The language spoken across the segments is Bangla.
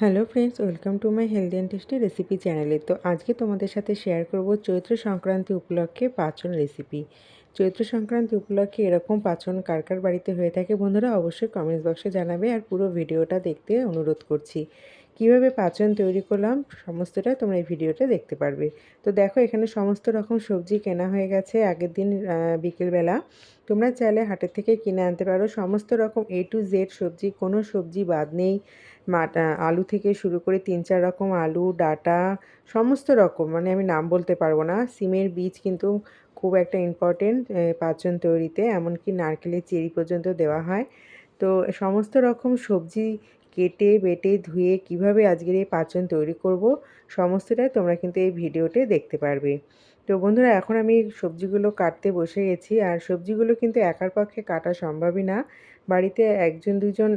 Hello friends, welcome to my healthy and tasty recipe চ্যানেলে তো আজকে তোমাদের সাথে শেয়ার করব চৈত্র সংক্রান্তি উপলক্ষে পাচন রেসিপি। চৈত্র সংক্রান্তি উপলক্ষে এরকম পাচন কার কার বাড়িতে হয়ে থাকে, বন্ধুরা অবশ্যই কমেন্টস বক্সে জানাবে আর পুরো ভিডিওটা দেখতে অনুরোধ করছি। কীভাবে পাচন তৈরি করলাম, সমস্তটা তোমরা এই ভিডিওটা দেখতে পারবে। তো দেখো, এখানে সমস্ত রকম সবজি কেনা হয়ে গেছে আগের দিন বিকেলবেলা। তোমরা চাইলে হাটের থেকে কিনে আনতে পারো। সমস্ত রকম এ টু জেড সবজি, কোনো সবজি বাদ নেই। আলু থেকে শুরু করে তিন চার রকম আলু, ডাটা, সমস্ত রকম মানে আমি নাম বলতে পারব না। সিমের বীজ কিন্তু খুব একটা ইম্পর্টেন্ট পাচন তৈরিতে, এমনকি নারকেলের চেরি পর্যন্ত দেওয়া হয়। তো সমস্ত রকম সবজি কেটে, বেটে, ধুয়ে কীভাবে আজকের এই পাচন তৈরি করব, সমস্তটাই তোমরা কিন্তু এই ভিডিওতে দেখতে পারবে। তো বন্ধুরা, এখন আমি সবজিগুলো কাটতে বসে গেছি আর সবজিগুলো কিন্তু একার পক্ষে কাটা সম্ভবই না। বাড়িতে একজন, দুজন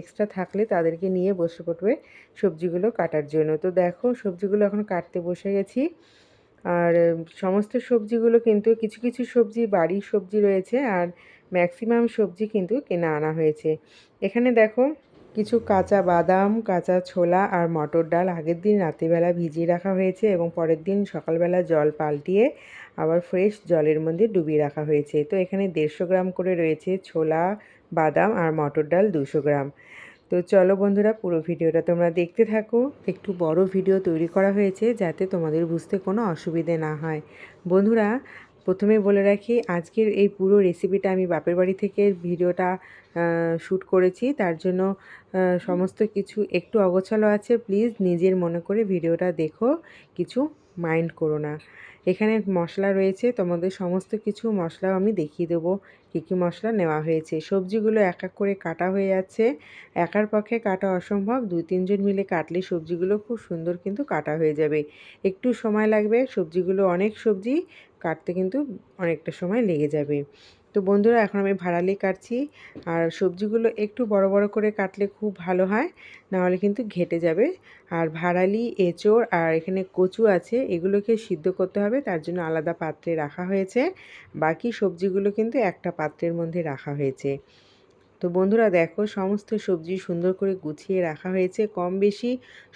এক্সট্রা থাকলে তাদেরকে নিয়ে বসে পড়বে সবজিগুলো কাটার জন্য। তো দেখো, সবজিগুলো এখন কাটতে বসে গেছি। আর সমস্ত সবজিগুলো কিন্তু কিছু কিছু সবজি বাড়ির সবজি রয়েছে আর ম্যাক্সিমাম সবজি কিন্তু কেনা আনা হয়েছে। এখানে দেখো কিছু কাঁচা বাদাম, কাঁচা ছোলা আর মটর ডাল আগের দিন রাত্রিবেলা ভিজিয়ে রাখা হয়েছে এবং পরের দিন সকালবেলা জল পাল্টিয়ে আবার ফ্রেশ জলের মধ্যে ডুবিয়ে রাখা হয়েছে। তো এখানে দেড়শো গ্রাম করে রয়েছে ছোলা, বাদাম আর মটর ডাল দুশো গ্রাম। তো চলো বন্ধুরা, পুরো ভিডিওটা তোমরা দেখতে থাকো। একটু বড় ভিডিও তৈরি করা হয়েছে যাতে তোমাদের বুঝতে কোনো অসুবিধে না হয়। বন্ধুরা প্রথমে বলে রাখি, আজকের এই পুরো রেসিপিটা আমি বাপের বাড়ি থেকে ভিডিওটা শ্যুট করেছি। তার জন্য সমস্ত কিছু একটু অগোছালো আছে। প্লিজ নিজের মনে করে ভিডিওটা দেখো। কিছু মাইন্ড করো না। এখানে মশলা রয়েছে। তোমাদের সমস্ত কিছু মশলাও আমি দেখিয়ে দেবো, কী কী মশলা নেওয়া হয়েছে। সবজিগুলো এক এক করে কাটা হয়ে যাচ্ছে। একার পক্ষে কাটা অসম্ভব। দুই, তিনজন মিলে কাটলে সবজিগুলো খুব সুন্দর কিন্তু কাটা হয়ে যাবে। একটু সময় লাগবে। সবজিগুলো অনেক সবজি কাটতে কিন্তু অনেকটা সময় লেগে যাবে। তো বন্ধুরা, এখন আমি ভাড়ালি কাটছি। আর সবজিগুলো একটু বড় বড় করে কাটলে খুব ভালো হয়, নাহলে কিন্তু ঘেটে যাবে। আর ভাড়ালি, এঁচোড় আর এখানে কচু আছে, এগুলোকে সিদ্ধ করতে হবে। তার জন্য আলাদা পাত্রে রাখা হয়েছে। বাকি সবজিগুলো কিন্তু একটা পাত্রের মধ্যে রাখা হয়েছে। তো বন্ধুরা দেখো, সমস্ত সবজি সুন্দর করে গুছিয়ে রাখা হয়েছে, কম বেশি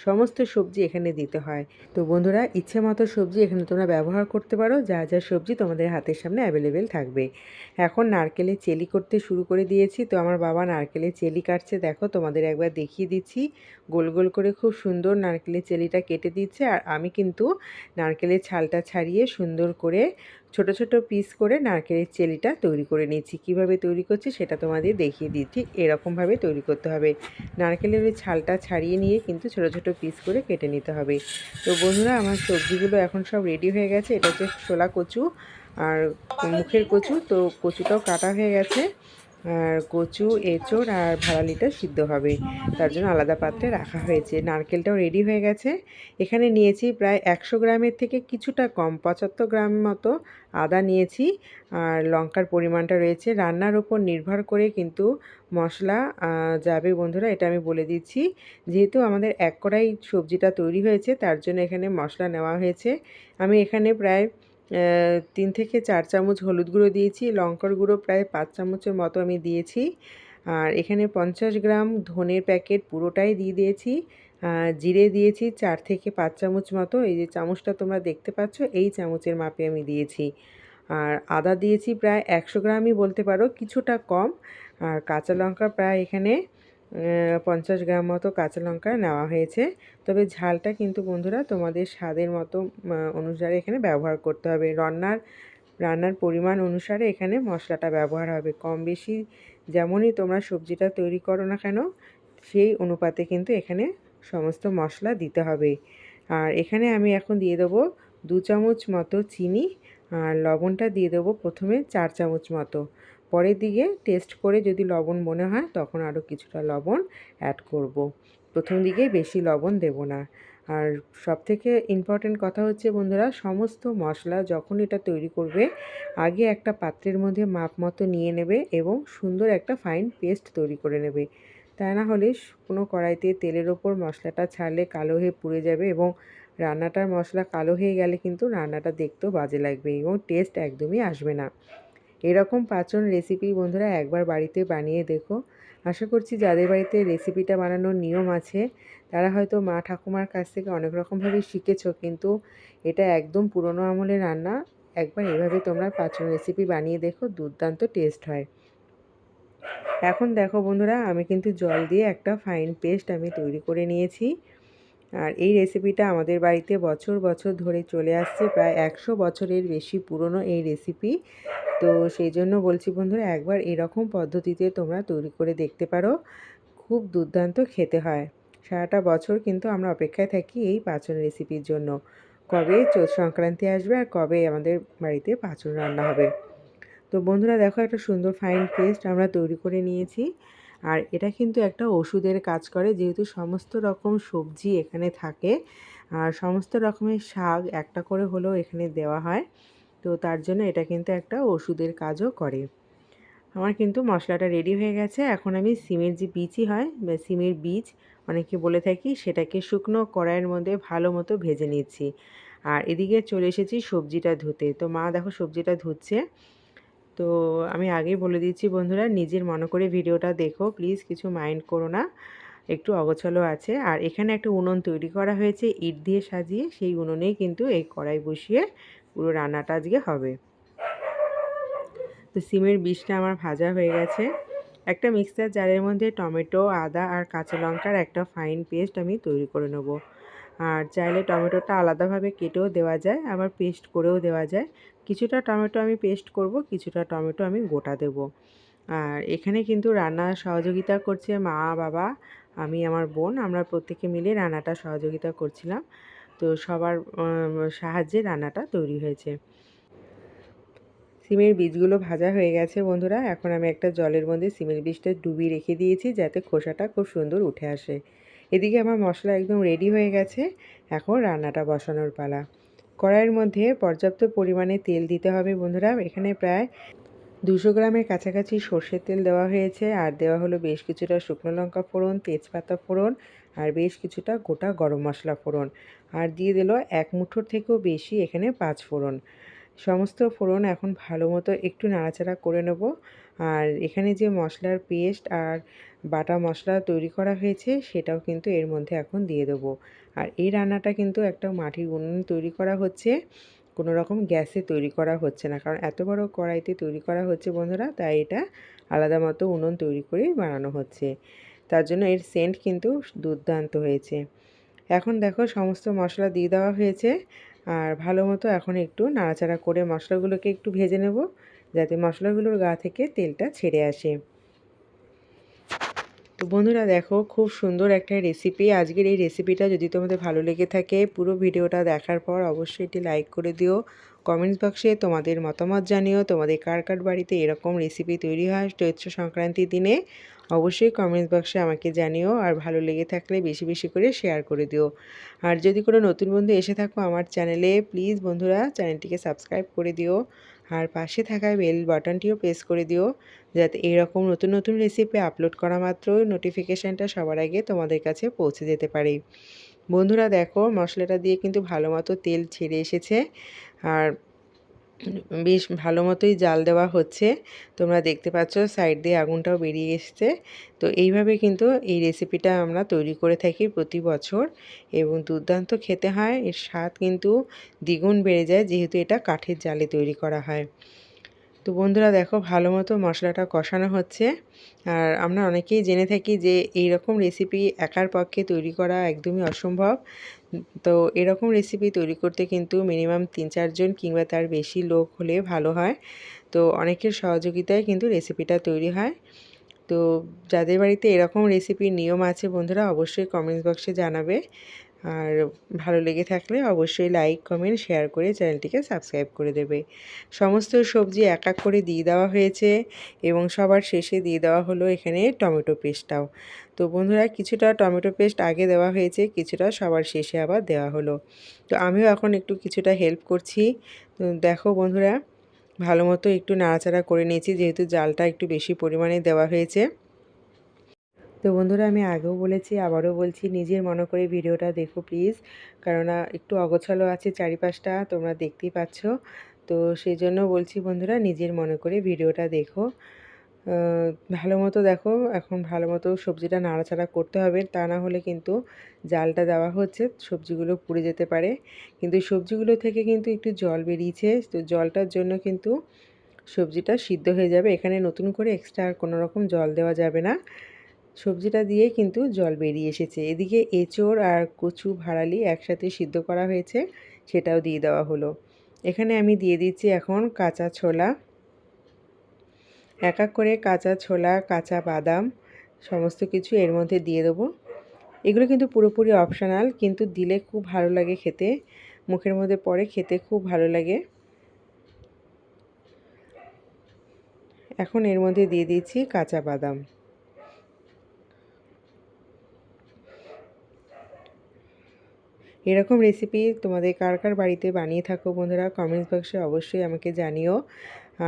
সমস্ত সবজি এখানে দিতে হয়। তো বন্ধুরা, ইচ্ছে মতো সবজি এখানে তোমরা ব্যবহার করতে পারো, যা যা সবজি তোমাদের হাতের সামনে অ্যাভেলেবেল থাকবে। এখন নারকেলের চেলি করতে শুরু করে দিয়েছি, তো আমার বাবা নারকেলের চেলি কাটছে, দেখো তোমাদের একবার দেখিয়ে দিচ্ছি। গোল গোল করে খুব সুন্দর নারকেলের চেলিটা কেটে দিচ্ছে, আর আমি কিন্তু নারকেলের ছালটা ছাড়িয়ে সুন্দর করে ছোট ছোট পিস করে নারকেলের চেলিটা তৈরি করে নিয়েছি। কীভাবে তৈরি করছি সেটা তোমাদের দেখিয়ে ঠিক এরকমভাবে তৈরি করতে হবে। নারকেলের ওই ছালটা ছাড়িয়ে নিয়ে কিন্তু ছোট ছোট পিস করে কেটে নিতে হবে। তো বন্ধুরা, আমার সবজিগুলো এখন সব রেডি হয়ে গেছে। এটা হচ্ছে ছোলা কচু আর মুখের কচু। তো কচুটাও কাটা হয়ে গেছে। আর কচু, এঁচড় আর ভাড়ালিটা সিদ্ধ হবে। তার জন্য আলাদা পাত্রে রাখা হয়েছে। নারকেলটাও রেডি হয়ে গেছে। এখানে নিয়েছি প্রায় একশো গ্রামের থেকে কিছুটা কম, পঁচাত্তর গ্রাম মতো আদা নিয়েছি। আর লঙ্কার পরিমাণটা রয়েছে। রান্নার ওপর নির্ভর করে কিন্তু মশলা যাবে বন্ধুরা, এটা আমি বলে দিচ্ছি। যেহেতু আমাদের এক কড়াই সবজিটা তৈরি হয়েছে, তার জন্য এখানে মশলা নেওয়া হয়েছে। আমি এখানে প্রায় তিন থেকে চার চামচ হলুদ গুঁড়ো দিয়েছি, লঙ্কার গুঁড়ো প্রায় পাঁচ চামচের মতো আমি দিয়েছি। আর এখানে পঞ্চাশ গ্রাম ধনের প্যাকেট পুরোটাই দিয়ে দিয়েছি। জিরে দিয়েছি চার থেকে পাঁচ চামচ মতো, এই যে চামচটা তোমরা দেখতে পাচ্ছ, এই চামচের মাপে আমি দিয়েছি। আর আদা দিয়েছি প্রায় একশো গ্রামই বলতে পারো কিছুটা কম। আর কাঁচা লঙ্কা প্রায় এখানে পঞ্চাশ গ্রাম মতো কাঁচা লঙ্কা নেওয়া হয়েছে। তবে ঝালটা কিন্তু বন্ধুরা তোমাদের স্বাদের মতো অনুসারে এখানে ব্যবহার করতে হবে। রান্নার রান্নার পরিমাণ অনুসারে এখানে মশলাটা ব্যবহার হবে। কম বেশি যেমনই তোমরা সবজিটা তৈরি করো না কেন, সেই অনুপাতে কিন্তু এখানে সমস্ত মশলা দিতে হবে। আর এখানে আমি এখন দিয়ে দেবো দু চামচ মতো চিনি, আর লবণটা দিয়ে দেবো প্রথমে চার চামচ মতো। পরের দিকে টেস্ট করে যদি লবণ মনে হয় তখন আরও কিছুটা লবণ অ্যাড করব। প্রথম দিকে বেশি লবণ দেব না। আর সবথেকে ইম্পর্টেন্ট কথা হচ্ছে বন্ধুরা, সমস্ত মশলা যখন এটা তৈরি করবে, আগে একটা পাত্রের মধ্যে মাপ মতো নিয়ে নেবে এবং সুন্দর একটা ফাইন পেস্ট তৈরি করে নেবে। তা না হলে কোনো কড়াইতে তেলের ওপর মশলাটা ছাড়লে কালো হয়ে পুড়ে যাবে এবং রান্নাটার মশলা কালো হয়ে গেলে কিন্তু রান্নাটা দেখতেও বাজে লাগবে এবং টেস্ট একদমই আসবে না। এরকম পাঁচন রেসিপি বন্ধুরা একবার বাড়িতে বানিয়ে দেখো। আশা করছি যাদের বাড়িতে রেসিপিটা বানানোর নিয়ম আছে, তারা হয়তো মা ঠাকুমার কাছ থেকে অনেক রকমভাবে শিখেছো, কিন্তু এটা একদম পুরনো আমলের রান্না। একবার এভাবে তোমরা পাঁচন রেসিপি বানিয়ে দেখো, দুর্দান্ত টেস্ট হয়। এখন দেখো বন্ধুরা, আমি কিন্তু জল দিয়ে একটা ফাইন পেস্ট আমি তৈরি করে নিয়েছি। আর এই রেসিপিটা আমাদের বাড়িতে বছর বছর ধরে চলে আসছে, প্রায় একশো বছরের বেশি পুরনো এই রেসিপি তো সেই জন্য বলছি বন্ধুরা, একবার এরকম পদ্ধতিতে তোমরা তৈরি করে দেখতে পারো। খুব দুর্দান্ত খেতে হয়। সারাটা বছর কিন্তু আমরা অপেক্ষায় থাকি এই পাচন রেসিপির জন্য। কবে চোদ্দ সংক্রান্তি আসবে আর কবে আমাদের বাড়িতে পাচন রান্না হবে। তো বন্ধুরা, দেখো একটা সুন্দর ফাইন পেস্ট আমরা তৈরি করে নিয়েছি। আর এটা কিন্তু একটা ওষুধের কাজ করে, যেহেতু সমস্ত রকম সবজি এখানে থাকে। আর সমস্ত রকমের শাক একটা করে হলেও এখানে দেওয়া হয়। তো তার জন্য এটা কিন্তু একটা ওষুধের কাজও করে। আমার কিন্তু মশলাটা রেডি হয়ে গেছে। এখন আমি সিমের যে বীজই হয়, বা সিমের বীজ, অনেকে বলে থাকি সেটাকে শুকনো কড়াইয়ের মধ্যে ভালো মতো ভেজে নিচ্ছি। আর এদিকে চলে এসেছি সবজিটা ধুতে। তো মা দেখো সবজিটা ধুচ্ছে। তো আমি আগেই বলে দিচ্ছি বন্ধুরা, নিজের মনে করে ভিডিওটা দেখো, প্লিজ কিছু মাইন্ড করো না, একটু অগোছালো আছে। আর এখানে একটা উনুন তৈরি করা হয়েছে, ইট দিয়ে সাজিয়ে, সেই উনুনেই কিন্তু এই কড়াই বসিয়ে পুরো রান্নাটা আজকে হবে। তো সিমের বীজটা আমার ভাজা হয়ে গেছে। একটা মিক্সার জারের মধ্যে টমেটো, আদা আর কাঁচা লঙ্কার একটা ফাইন পেস্ট আমি তৈরি করে নেব। আর চাইলে টমেটোটা আলাদাভাবে কেটেও দেওয়া যায়, আবার পেস্ট করেও দেওয়া যায়। কিছুটা টমেটো আমি পেস্ট করব, কিছুটা টমেটো আমি গোটা দেব। আর এখানে কিন্তু রান্না সহযোগিতা করছে মা, বাবা, আমি, আমার বোন, আমরা প্রত্যেকে মিলে রান্নাটা সহযোগিতা করছিলাম। তো সবার সাহায্যে রান্নাটা তৈরি হয়েছে। সিমের বীজগুলো ভাজা হয়ে গেছে বন্ধুরা, এখন আমি একটা জলের মধ্যে সিমের বীজটা ডুবিয়ে রেখে দিয়েছি যাতে খোসাটা খুব সুন্দর উঠে আসে। এদিকে আমার মশলা একদম রেডি হয়ে গেছে, এখন রান্নাটা বসানোর পালা। কড়াইয়ের মধ্যে পর্যাপ্ত পরিমাণে তেল দিতে হবে, বন্ধুরা। এখানে প্রায় দুশো গ্রামের কাছাকাছি সর্ষের তেল দেওয়া হয়েছে, আর দেওয়া হলো বেশ কিছুটা শুকনো লঙ্কা ফোড়ন, তেজপাতা ফোড়ন, আর বেশ কিছুটা গোটা গরম মশলা ফোড়ন। আর দিয়ে দিল এক মুঠোর থেকেও বেশি এখানে পাঁচ ফোড়ন। সমস্ত ফোড়ন এখন ভালো মতো একটু নাড়াচাড়া করে নেব। আর এখানে যে মশলার পেস্ট আর বাটা মশলা তৈরি করা হয়েছে, সেটাও কিন্তু এর মধ্যে এখন দিয়ে দেবো। আর এই রান্নাটা কিন্তু একটা মাটির উনুন তৈরি করা হচ্ছে, কোনো রকম গ্যাসে তৈরি করা হচ্ছে না। কারণ এত বড় কড়াইতে তৈরি করা হচ্ছে বন্ধুরা, তাই এটা আলাদা মতো উনুন তৈরি করেই বানানো হচ্ছে। তার জন্য এর সেন্ট কিন্তু দুর্দান্ত হয়েছে। এখন দেখো সমস্ত মশলা দিয়ে দেওয়া হয়েছে, আর ভালো মতো এখন একটু নাড়াচাড়া করে মশলাগুলোকে একটু ভেজে নেব। যাতে মশলাগুলোর গা থেকে তেলটা ছেড়ে আসে। তো বন্ধুরা দেখো, খুব সুন্দর একটা রেসিপি আজকের এই রেসিপিটা যদি তোমাদের ভালো লেগে থাকে, পুরো ভিডিওটা দেখার পর অবশ্যই এটি লাইক করে দিও। কমেন্টস বক্সে তোমাদের মতামত জানিও, তোমাদের কার কার বাড়িতে এরকম রেসিপি তৈরি হয় চৈত্র সংক্রান্তির দিনে। অবশ্যই কমেন্টস বক্সে আমাকে জানিও, আর ভালো লেগে থাকলে বেশি বেশি করে শেয়ার করে দিও। আর যদি কোনো নতুন বন্ধু এসে থাকো আমার চ্যানেলে প্লিজ বন্ধুরা চ্যানেলটিকে সাবস্ক্রাইব করে দিও। আর পাশে থাকা বেল বাটনটিও প্রেস করে দিও, যাতে এরকম নতুন নতুন রেসিপি আপলোড করা মাত্র নোটিফিকেশানটা সবার আগে তোমাদের কাছে পৌঁছে যেতে পারে। বন্ধুরা দেখো, মশলাটা দিয়ে কিন্তু ভালো মতো তেল ছেড়ে এসেছে। আর বেশ ভালো মতোই জাল দেওয়া হচ্ছে। তোমরা দেখতে পাচ্ছ সাইড দিয়ে আগুনটাও বেরিয়ে এসছে। তো এইভাবে কিন্তু এই রেসিপিটা আমরা তৈরি করে থাকি প্রতি বছর এবং দুর্দান্ত খেতে হয়। এর স্বাদ কিন্তু দ্বিগুণ বেড়ে যায় যেহেতু এটা কাঠের জালে তৈরি করা হয়। তো বন্ধুরা দেখো ভালো মতো মশলাটা কষানো হচ্ছে। আর আমরা অনেকেই জেনে থাকি যে এই রকম রেসিপি একার পক্ষে তৈরি করা একদমই অসম্ভব। তো এরকম রেসিপি তৈরি করতে কিন্তু মিনিমাম তিন চারজন কিংবা তার বেশি লোক হলে ভালো হয়। তো অনেকের সহযোগিতায় কিন্তু রেসিপিটা তৈরি হয়। তো যাদের বাড়িতে এরকম রেসিপির নিয়ম আছে বন্ধুরা অবশ্যই কমেন্টস বক্সে জানাবে। আর ভালো লেগে থাকলে অবশ্যই লাইক কমেন্ট শেয়ার করে চ্যানেলটিকে সাবস্ক্রাইব করে দেবে। সমস্ত সবজি এক এক করে দিয়ে দেওয়া হয়েছে এবং সবার শেষে দিয়ে দেওয়া হলো এখানে টমেটো পেস্টটাও। তো বন্ধুরা, কিছুটা টমেটো পেস্ট আগে দেওয়া হয়েছে, কিছুটা সবার শেষে আবার দেওয়া হলো। তো আমিও এখন একটু কিছুটা হেল্প করছি। দেখো বন্ধুরা, ভালো মতো একটু নাড়াচাড়া করে নিয়েছি, যেহেতু জালটা একটু বেশি পরিমাণে দেওয়া হয়েছে। তো বন্ধুরা আমি আগেও বলেছি, আবারও বলছি, নিজের মনে করে ভিডিওটা দেখো প্লিজ কেননা একটু অগোছালো আছে চারিপাশটা, তোমরা দেখতেই পাচ্ছ। তো সেই জন্য বলছি বন্ধুরা, নিজের মনে করে ভিডিওটা দেখো। ভালো মতো দেখো, এখন ভালো মতো সবজিটা নাড়াচাড়া করতে হবে, তা না হলে কিন্তু জালটা দেওয়া হচ্ছে, সবজিগুলো পুড়ে যেতে পারে। কিন্তু সবজিগুলো থেকে কিন্তু একটু জল বেরিয়েছে, তো জলটার জন্য কিন্তু সবজিটা সিদ্ধ হয়ে যাবে। এখানে নতুন করে এক্সট্রা আর কোনো রকম জল দেওয়া যাবে না। সবজিটা দিয়ে কিন্তু জল বেরিয়ে এসেছে। এদিকে এঁচোড় আর কচু ভাড়ালি একসাথে সিদ্ধ করা হয়েছে, সেটাও দিয়ে দেওয়া হলো। এখানে আমি দিয়ে দিচ্ছি এখন কাঁচা ছোলা। এক এক করে কাঁচা ছোলা, কাঁচা বাদাম, সমস্ত কিছু এর মধ্যে দিয়ে দেবো। এগুলো কিন্তু পুরোপুরি অপশনাল কিন্তু দিলে খুব ভালো লাগে খেতে। মুখের মধ্যে পড়ে খেতে খুব ভালো লাগে। এখন এর মধ্যে দিয়ে দিচ্ছি কাঁচা বাদাম। এরকম রেসিপি তোমাদের কার কার বাড়িতে বানিয়ে থাকো বন্ধুরা কমেন্টস বক্সে অবশ্যই আমাকে জানিও।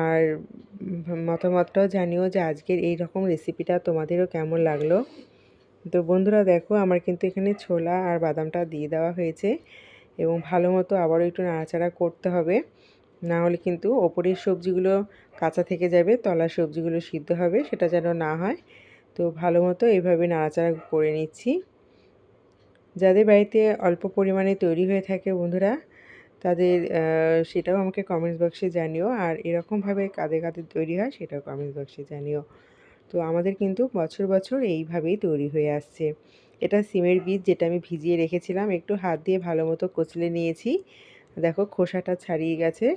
আর মতামতটাও জানিও যে আজকের এই রকম রেসিপিটা তোমাদেরও কেমন লাগল। তো বন্ধুরা দেখো, আমার কিন্তু এখানে ছোলা আর বাদামটা দিয়ে দেওয়া হয়েছে এবং ভালো মতো আবারও একটু নাড়াচাড়া করতে হবে। না হলে কিন্তু ওপরের সবজিগুলো কাঁচা থেকে যাবে, তলার সবজিগুলো সিদ্ধ হবে, সেটা যেন না হয়। তো ভালো মতো এইভাবে নাড়াচাড়া করে নিচ্ছি। যাদের বাড়িতে অল্প পরিমাণে তৈরি হয়ে থাকে বন্ধুরা, তাদের সেটাও আমাকে কমেন্টস বক্সে জানিও। আর এরকমভাবে কাদের কাদের তৈরি হয়, সেটাও কমেন্টস বক্সে জানিও। তো আমাদের কিন্তু বছর বছর এইভাবেই তৈরি হয়ে আসছে। এটা সিমের বীজ যেটা আমি ভিজিয়ে রেখেছিলাম, একটু হাত দিয়ে ভালো মতো কচলে নিয়েছি। দেখো খোসাটা ছাড়িয়ে গেছে,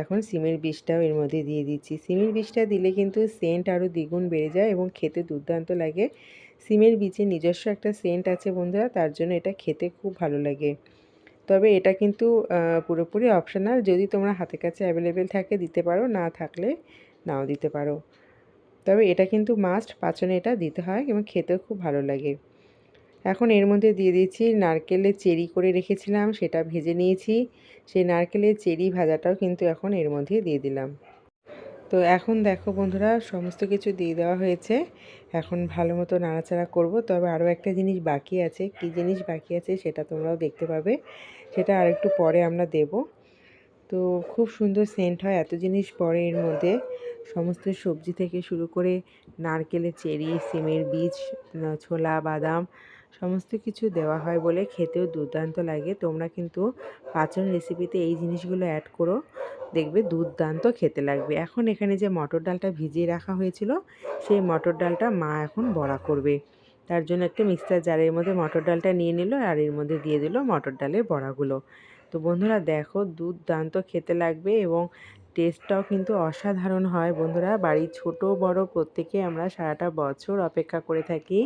এখন সিমের বীজটাও এর মধ্যে দিয়ে দিচ্ছি। সিমের বীজটা দিলে কিন্তু সেন্ট আরও দ্বিগুণ বেড়ে যায় এবং খেতে দুর্দান্ত লাগে। সিমের বীজে নিজস্ব একটা সেন্ট আছে বন্ধুরা, তার জন্য এটা খেতে খুব ভালো লাগে। তবে এটা কিন্তু পুরোপুরি অপশনাল যদি তোমরা হাতে কাছে অ্যাভেলেবেল থাকে, দিতে পারো, না থাকলে নাও দিতে পারো। তবে এটা কিন্তু মাস্ট পাচনে এটা দিতে হয় এবং খেতেও খুব ভালো লাগে। এখন এর মধ্যে দিয়ে দিয়েছি নারকেলের চেরি করে রেখেছিলাম, সেটা ভেজে নিয়েছি। সেই নারকেলের চেরি ভাজাটাও কিন্তু এখন এর মধ্যে দিয়ে দিলাম। তো এখন দেখো বন্ধুরা, সমস্ত কিছু দিয়ে দেওয়া হয়েছে। এখন ভালো মতো নাড়াচাড়া করব। তবে আরও একটা জিনিস বাকি আছে। কি জিনিস বাকি আছে সেটা তোমরাও দেখতে পাবে। সেটা আরেকটু পরে আমরা দেব। তো খুব সুন্দর সেন্ট হয় এত জিনিস পরে এর মধ্যে। সমস্ত সবজি থেকে শুরু করে নারকেলের চেরি, সিমের বীজ, ছোলা, বাদাম সমস্ত কিছু দেওয়া হয় বলে খেতেও দুর্দান্ত লাগে। তোমরা কিন্তু পাচন রেসিপিতে এই জিনিসগুলো অ্যাড করো, দেখবে দুর্দান্ত খেতে লাগবে। এখন এখানে যে মটর ডালটা ভিজিয়ে রাখা হয়েছিল, সেই মটর ডালটা মা এখন বড়া করবে। তার জন্য একটা মিক্সার জারের মধ্যে মটর ডালটা নিয়ে নিল আর এর মধ্যে দিয়ে দিল মটর ডালের বড়াগুলো। তো বন্ধুরা দেখো, দুর্দান্ত খেতে লাগবে এবং টেস্টটাও কিন্তু অসাধারণ হয়। বন্ধুরা, বাড়ির ছোট বড় প্রত্যেকে আমরা সারাটা বছর অপেক্ষা করে থাকি।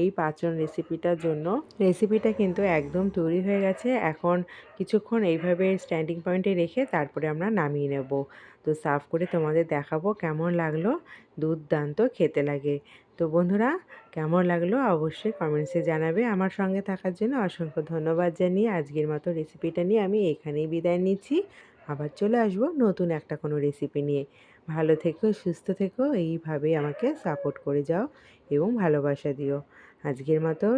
এই পাচন রেসিপিটার জন্য। রেসিপিটা কিন্তু একদম তৈরি হয়ে গেছে। এখন কিছুক্ষণ এইভাবে স্ট্যান্ডিং পয়েন্টে রেখে তারপরে আমরা নামিয়ে নেব। তো সার্ভ করে তোমাদের দেখাবো কেমন লাগল। দুর্দান্ত খেতে লাগে। তো বন্ধুরা, কেমন লাগল অবশ্যই কমেন্টসে জানাবে। আমার সঙ্গে থাকার জন্য অসংখ্য ধন্যবাদ জানিয়ে আজকের মতো রেসিপিটা নিয়ে আমি এখানেই বিদায় নিচ্ছি। আবার চলে আসব নতুন একটা কোনো রেসিপি নিয়ে। ভালো থেকো, সুস্থ থেকো, এইভাবেই আমাকে সাপোর্ট করে যাও এবং ভালোবাসা দিও। আজকের মতো